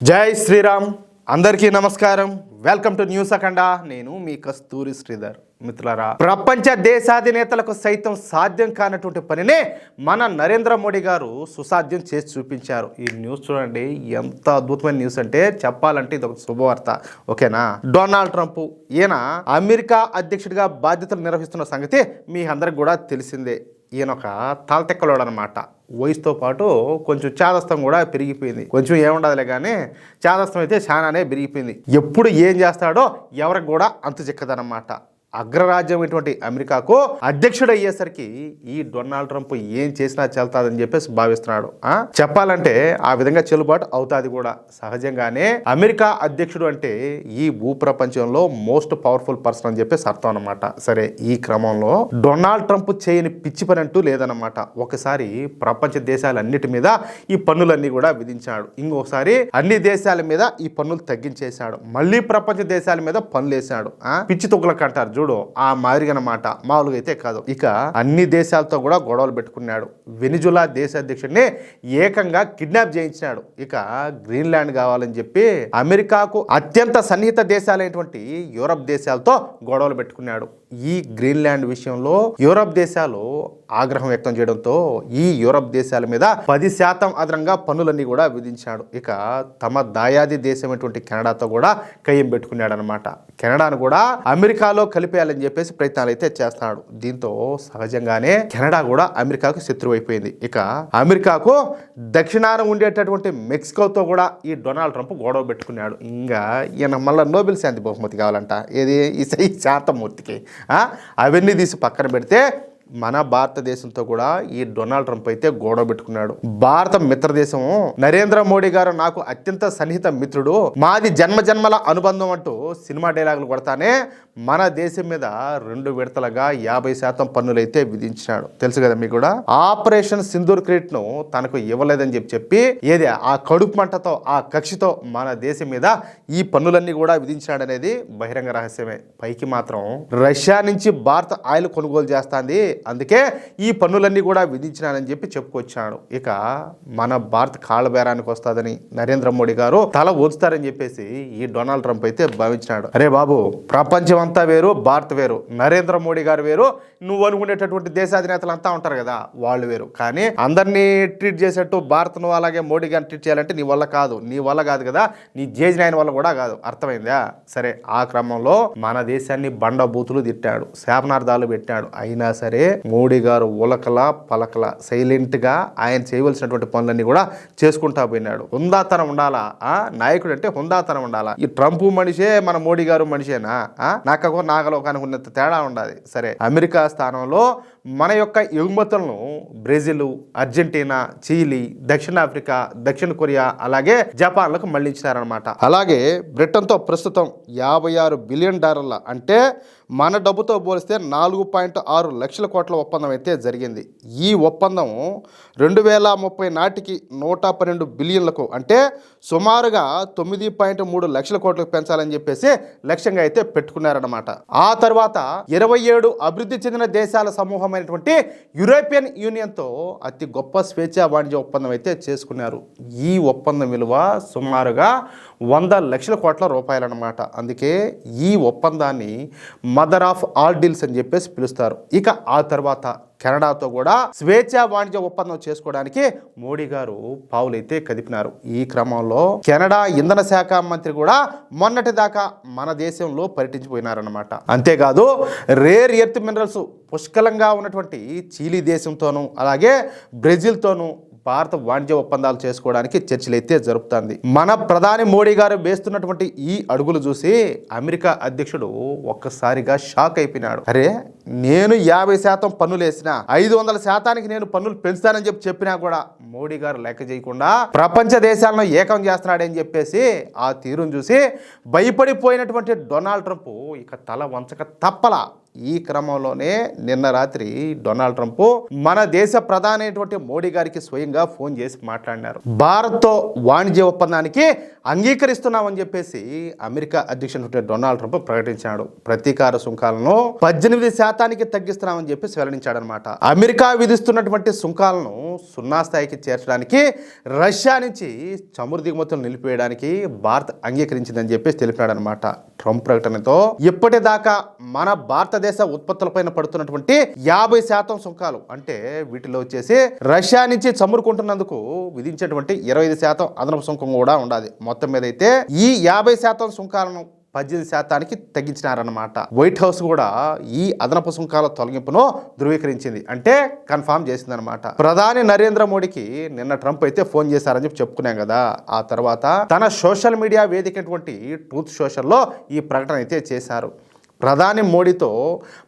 జై శ్రీరామ్. అందరికీ నమస్కారం. వెల్కమ్ టు న్యూస్ అఖండ నేను మీ కస్తూరి శ్రీధర్ మిత్రులారా. ప్రపంచ దేశాధినేతలకు సైతం సాధ్యం కానటువంటి పనినే మన నరేంద్ర మోడీ గారు సుసాధ్యం చేసి చూపించారు. ఈ న్యూస్ చూడండి. ఎంత అద్భుతమైన న్యూస్ అంటే చెప్పాలంటే ఇది ఒక శుభవార్త. ఓకేనా? డొనాల్డ్ ట్రంప్ ఈయన అమెరికా అధ్యక్షుడిగా బాధ్యతలు నిర్వహిస్తున్న సంగతి మీ అందరికి కూడా తెలిసిందే. ఈయన ఒక తలతెక్కలోడు అనమాట వయసుతో పాటు కొంచెం చాదస్తం కూడా పెరిగిపోయింది. కొంచెం ఏముండదులే కానీ చాదస్తం అయితే చాలానే పెరిగిపోయింది. ఎప్పుడు ఏం చేస్తాడో ఎవరికి కూడా అంతు చిక్కదనమాట. అగ్రరాజ్యం ఇటువంటి అమెరికాకు అధ్యక్షుడు అయ్యేసరికి ఈ డొనాల్డ్ ట్రంప్ ఏం చేసినా చెల్తాదని చెప్పేసి భావిస్తున్నాడు. ఆ? చెప్పాలంటే ఆ విధంగా చెల్లుబాటు అవుతాది కూడా. సహజంగానే అమెరికా అధ్యక్షుడు అంటే ఈ భూప్రపంచంలో మోస్ట్ పవర్ఫుల్ పర్సన్ అని చెప్పేసి అర్థం అనమాట సరే ఈ క్రమంలో డొనాల్డ్ ట్రంప్ చేయని పిచ్చి పని అంటూ లేదన్నమాట. ఒకసారి ప్రపంచ దేశాలన్నిటి మీద ఈ పన్నులన్నీ కూడా విధించాడు. ఇంకొకసారి అన్ని దేశాల మీద ఈ పన్నులు తగ్గించేశాడు. మళ్ళీ ప్రపంచ దేశాల మీద పన్నులు వేశాడు ఆ? పిచ్చి తొక్కులకు అంటారు చూడు ఆ మాదిరిగనమాట మామూలుగా అయితే కాదు. ఇక అన్ని దేశాలతో కూడా గొడవలు పెట్టుకున్నాడు. వెనిజులా దేశ అధ్యక్షుడిని ఏకంగా కిడ్నాప్ చేయించినాడు. ఇక గ్రీన్లాండ్ కావాలని చెప్పి అమెరికాకు అత్యంత సన్నిహిత దేశాలైనటువంటి యూరప్ దేశాలతో గొడవలు పెట్టుకున్నాడు. ఈ గ్రీన్లాండ్ విషయంలో యూరప్ దేశాలు ఆగ్రహం వ్యక్తం చేయడంతో ఈ యూరప్ దేశాల మీద పది శాతం అదనంగా పన్నులన్నీ కూడా విధించాడు. ఇక తమ దాయాది దేశమైనటువంటి కెనడాతో కూడా కయ్యం పెట్టుకున్నాడు అనమాట కెనడాను కూడా అమెరికాలో కలిపేయాలని చెప్పేసి ప్రయత్నాలు అయితే చేస్తున్నాడు. దీంతో సహజంగానే కెనడా కూడా అమెరికాకు శత్రువు అయిపోయింది. ఇక అమెరికాకు దక్షిణాన ఉండేటటువంటి మెక్సికోతో కూడా ఈ డొనాల్డ్ ట్రంప్ గొడవ పెట్టుకున్నాడు. ఇంకా ఈయన మళ్ళీ నోబెల్ శాంతి బహుమతి కావాలంట. ఏది? ఈ సై శాంతమూర్తికి అవన్నీ తీసి పక్కన పెడితే మన భారతదేశంతో కూడా ఈ డొనాల్డ్ ట్రంప్ అయితే గొడవ పెట్టుకున్నాడు. భారత మిత్రదేశం నరేంద్ర మోడీ గారు నాకు అత్యంత సన్నిహిత మిత్రుడు. మాది జన్మ జన్మల అనుబంధం అంటూ సినిమా డైలాగులు కొడతానే మన దేశం మీద రెండు విడతలుగా యాభై శాతం పన్నులు అయితే విధించినాడు. తెలుసు కదా మీకు కూడా? ఆపరేషన్ సింధూర్ క్రెడిట్ను తనకు ఇవ్వలేదని చెప్పి చెప్పి ఏది ఆ కడుపు మంటతో ఆ కక్షితో మన దేశం మీద ఈ పన్నులన్నీ కూడా విధించినాడు అనేది బహిరంగ రహస్యమే. పైకి మాత్రం రష్యా నుంచి భారత ఆయిల్ కొనుగోలు చేస్తాంది అందుకే ఈ పన్నులన్నీ కూడా విధించినానని చెప్పి చెప్పుకొచ్చాడు ఇక మన భారత్ కాళ్ళ బేరానికి వస్తుందని నరేంద్ర మోడీ గారు తల ఉంచుతారని చెప్పేసి ఈ డొనాల్డ్ ట్రంప్ అయితే భావించినాడు. అరే బాబు ప్రపంచం అంతా వేరు భారత్ వేరు. నరేంద్ర మోడీ గారు వేరు నువ్వు అనుకునేటటువంటి దేశాధినేతలు అంతా ఉంటారు కదా వాళ్ళు వేరు. కానీ అందరినీ ట్రీట్ చేసేట్టు భారత్ను అలాగే మోడీ గారిని ట్రీట్ చేయాలంటే నీ వల్ల కాదు. నీ వల్ల కాదు కదా నీ జేజ్ నాయన వల్ల కూడా కాదు. అర్థమైందా? సరే ఆ క్రమంలో మన దేశాన్ని బండ బూతులు తిట్టాడు శాపనార్థాలు పెట్టాడు. అయినా సరే మోడీ గారు ఉలకల పలకల సైలెంట్గా ఆయన చేయవలసినటువంటి పనులన్నీ కూడా చేసుకుంటా పోయినాడు. హుందాతనం ఉండాలా? ఆ? నాయకుడు అంటే హుందాతనం ఉండాలా? ఈ ట్రంప్ మనిషే మన మోడీ గారు మనిషేనా నాకో నాగలో కనుకున్నంత తేడా ఉండాలి. సరే అమెరికా స్థానంలో మన యొక్క ఎగుమతులను బ్రెజిల్ అర్జెంటీనా చీలీ దక్షిణాఫ్రికా దక్షిణ కొరియా అలాగే జపాన్లకు మళ్ళించినారనమాట అలాగే బ్రిటన్తో ప్రస్తుతం యాభై ఆరు బిలియన్ డాలర్ల అంటే మన డబ్బుతో పోలిస్తే నాలుగు పాయింట్ ఆరు లక్షల కోట్ల ఒప్పందం అయితే జరిగింది. ఈ ఒప్పందం రెండు వేల ముప్పై నాటికి నూట పన్నెండు బిలియన్లకు అంటే సుమారుగా తొమ్మిది పాయింట్ మూడు లక్షల కోట్లకు పెంచాలని చెప్పేసి లక్ష్యంగా అయితే పెట్టుకున్నారన్నమాట. ఆ తర్వాత ఇరవై ఏడు అభివృద్ధి చెందిన దేశాల సమూహమైనటువంటి యూరోపియన్ యూనియన్తో అతి గొప్ప స్వేచ్ఛా వాణిజ్య ఒప్పందం అయితే చేసుకున్నారు. ఈ ఒప్పందం విలువ సుమారుగా వంద లక్షల కోట్ల రూపాయలన్నమాట. అందుకే ఈ ఒప్పందాన్ని మదర్ ఆఫ్ ఆల్ డీల్స్ అని చెప్పేసి పిలుస్తారు. ఇక ఆ తర్వాత కెనడాతో కూడా స్వేచ్ఛా వాణిజ్య ఒప్పందం చేసుకోవడానికి మోడీ గారు పావులైతే కదిపినారు. ఈ క్రమంలో కెనడా ఇంధన శాఖ మంత్రి కూడా మొన్నటి దాకా మన దేశంలో పర్యటించిపోయినారన్నమాట. అంతేకాదు రేర్ ఎర్త్ మినరల్స్ పుష్కలంగా ఉన్నటువంటి చీలీ దేశంతోనూ అలాగే బ్రెజిల్తోనూ భారత వాణిజ్య ఒప్పందాలు చేసుకోవడానికి చర్చలైతే జరుపుతోంది. జరుపుతుంది మన ప్రధాని మోడీ గారు వేస్తున్నటువంటి ఈ అడుగులు చూసి అమెరికా అధ్యక్షుడు ఒక్కసారిగా షాక్ అయిపోయినాడు. అరే నేను యాభై శాతం పన్నులు వేసిన ఐదు వందల శాతానికి నేను పన్నులు పెంచుతానని చెప్పి చెప్పినా కూడా మోడీ గారు లెక్క చేయకుండా ప్రపంచ దేశాలను ఏకం చేస్తున్నాడని చెప్పేసి ఆ తీరును చూసి భయపడిపోయినటువంటి డొనాల్డ్ ట్రంప్ ఇక తల వంచక తప్పలా ఈ క్రమంలోనే నిన్న రాత్రి డొనాల్డ్ ట్రంప్ మన దేశ ప్రధాని అయినటువంటి మోడీ గారికి స్వయంగా ఫోన్ చేసి మాట్లాడినారు. భారత్తో వాణిజ్య ఒప్పందానికి అంగీకరిస్తున్నామని చెప్పేసి అమెరికా అధ్యక్షుడు డొనాల్డ్ ట్రంప్ ప్రకటించాడు. ప్రతీకార సుంకాలను పద్దెనిమిది శాతానికి తగ్గిస్తున్నామని చెప్పేసి వెల్లడించాడనమాట అమెరికా విధిస్తున్నటువంటి సుంకాలను సున్నా స్థాయికి చేర్చడానికి రష్యా నుంచి చమురు దిగుమతులు నిలిపివేయడానికి భారత్ అంగీకరించిందని చెప్పేసి తెలిపాడనమాట ట్రంప్ ప్రకటనతో ఇప్పటిదాకా మన భారతదేశ ఉత్పత్తులపైన పడుతున్నటువంటి యాభై శాతం సుంకాలు అంటే వీటిలో వచ్చేసి రష్యా నుంచి చమురుకుంటున్నందుకు విధించేటువంటి ఇరవై ఐదు శాతం అదనపు సుంకం కూడా ఉండాలి మొత్తం మీద అయితే ఈ యాభై శాతం సుంకాలను పద్దెనిమిది శాతానికి తగ్గించినారన్నమాట. వైట్ హౌస్ కూడా ఈ అదనపు సుంకాల తొలగింపును ధృవీకరించింది. అంటే కన్ఫామ్ చేసిందనమాట ప్రధాని నరేంద్ర మోడీకి నిన్న ట్రంప్ అయితే ఫోన్ చేశారని చెప్పి చెప్పుకున్నాం కదా. ఆ తర్వాత తన సోషల్ మీడియా వేదికటువంటి ట్రూత్ సోషల్లో ఈ ప్రకటన అయితే చేశారు. ప్రధాని మోడీతో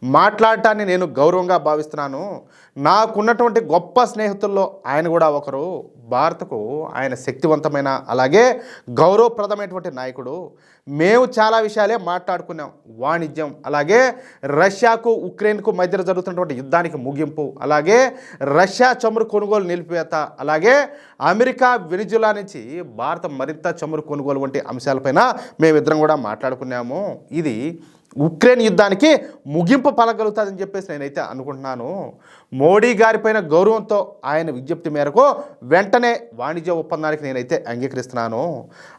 మాట్లాడటాన్ని నేను గౌరవంగా భావిస్తున్నాను. నాకున్నటువంటి గొప్ప స్నేహితుల్లో ఆయన కూడా ఒకరు. భారత్కు ఆయన శక్తివంతమైన అలాగే గౌరవప్రదమైనటువంటి నాయకుడు. మేము చాలా విషయాలే మాట్లాడుకున్నాం. వాణిజ్యం అలాగే రష్యాకు ఉక్రెయిన్కు మధ్య జరుగుతున్నటువంటి యుద్ధానికి ముగింపు అలాగే రష్యా చమురు కొనుగోలు నిలిపివేత అలాగే అమెరికా వెనిజులా నుంచి భారత మరింత చమురు కొనుగోలు వంటి అంశాలపైన మేమిద్దరం కూడా మాట్లాడుకున్నాము. ఇది ఉక్రెయిన్ యుద్ధానికి ముగింపు పలగలుగుతుందని చెప్పేసి నేనైతే అనుకుంటున్నాను. మోడీ గారిపైన గౌరవంతో ఆయన విజ్ఞప్తి మేరకు వెంటనే వాణిజ్య ఒప్పందానికి నేనైతే అంగీకరిస్తున్నాను.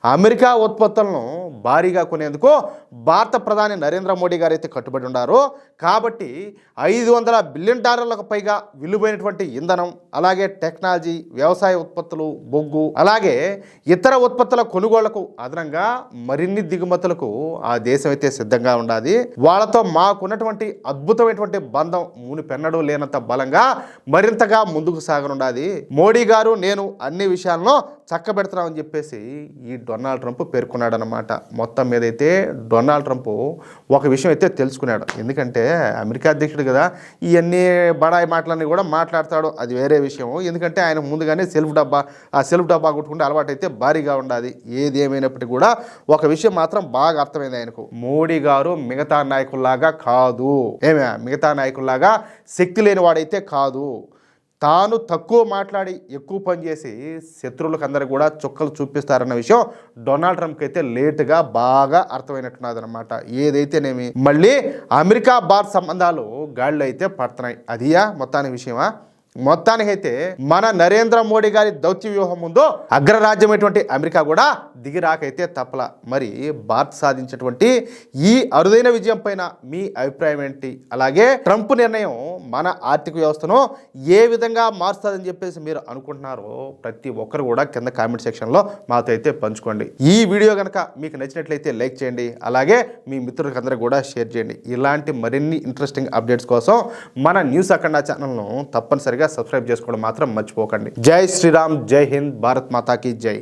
అమెరికా ఉత్పత్తులను భారీగా కొనేందుకు భారత ప్రధాని నరేంద్ర మోడీ గారు అయితే కట్టుబడి ఉన్నారు. కాబట్టి ఐదు వందల బిలియన్ డాలర్లకు పైగా విలువైనటువంటి ఇంధనం అలాగే టెక్నాలజీ వ్యవసాయ ఉత్పత్తులు బొగ్గు అలాగే ఇతర ఉత్పత్తుల కొనుగోళ్ళకు అదనంగా మరిన్ని దిగుమతులకు ఆ దేశం అయితే సిద్ధంగా ఉండాలి వాళ్ళతో మాకున్నటువంటి అద్భుతమైనటువంటి బంధం మునిపెన్నడూ లేనంత బలంగా మరింతగా ముందుకు సాగనుండాది. మోడీ గారు నేను అన్ని విషయాలను చక్కబెడతామని చెప్పేసి ఈ డొనాల్డ్ ట్రంప్ పేర్కొన్నాడనమాట మొత్తం మీద అయితే డొనాల్డ్ ట్రంప్ ఒక విషయం అయితే తెలుసుకున్నాడు. ఎందుకంటే అమెరికా అధ్యక్షుడు కదా ఇవన్నీ బడాయి మాటలన్నీ కూడా మాట్లాడతాడు. అది వేరే విషయం ఎందుకంటే ఆయన ముందుగానే సెల్ఫ్ డబ్బా ఆ సెల్ఫ్ డబ్బా కొట్టుకుంటే అలవాటు అయితే భారీగా ఉండాలి ఏది ఏమైనప్పటికీ కూడా ఒక విషయం మాత్రం బాగా అర్థమైంది ఆయనకు. మోడీ గారు మిగతా నాయకుల్లాగా కాదు. ఏమే? మిగతా నాయకుల్లాగా శక్తి లేని అయితే కాదు తాను తక్కువ మాట్లాడి ఎక్కువ పని చేసి శత్రువులకు అందరూ కూడా చుక్కలు చూపిస్తారన్న విషయం డొనాల్డ్ ట్రంప్కి అయితే లేటుగా బాగా అర్థమైనట్టున్నదనమాట ఏదైతేనేమి? మళ్ళీ అమెరికా భారత్ సంబంధాలు గాడిలో అయితే పడుతున్నాయి. అదియా మొత్తానికి విషయమా? మొత్తానికైతే మన నరేంద్ర మోడీ గారి దౌత్య వ్యూహం ముందు అగ్రరాజ్యమైనటువంటి అమెరికా కూడా దిగిరాకైతే తప్పల. మరి భారత్ సాధించినటువంటి ఈ అరుదైన విజయం పైన మీ అభిప్రాయం ఏంటి? అలాగే ట్రంప్ నిర్ణయం మన ఆర్థిక వ్యవస్థను ఏ విధంగా మారుస్తుందని చెప్పేసి మీరు అనుకుంటున్నారో ప్రతి ఒక్కరు కూడా కింద కామెంట్ సెక్షన్లో మాతో అయితే పంచుకోండి. ఈ వీడియో కనుక మీకు నచ్చినట్లయితే లైక్ చేయండి. అలాగే మీ మిత్రులకు అందరూ కూడా షేర్ చేయండి. ఇలాంటి మరిన్ని ఇంట్రెస్టింగ్ అప్డేట్స్ కోసం మన న్యూస్ అఖండ ఛానల్ను తప్పనిసరిగా సబ్స్క్రైబ్ చేసుకోవడం మాత్రం మర్చిపోకండి. జై శ్రీరామ్ జై హింద్ భారత్ మాతాకి జై.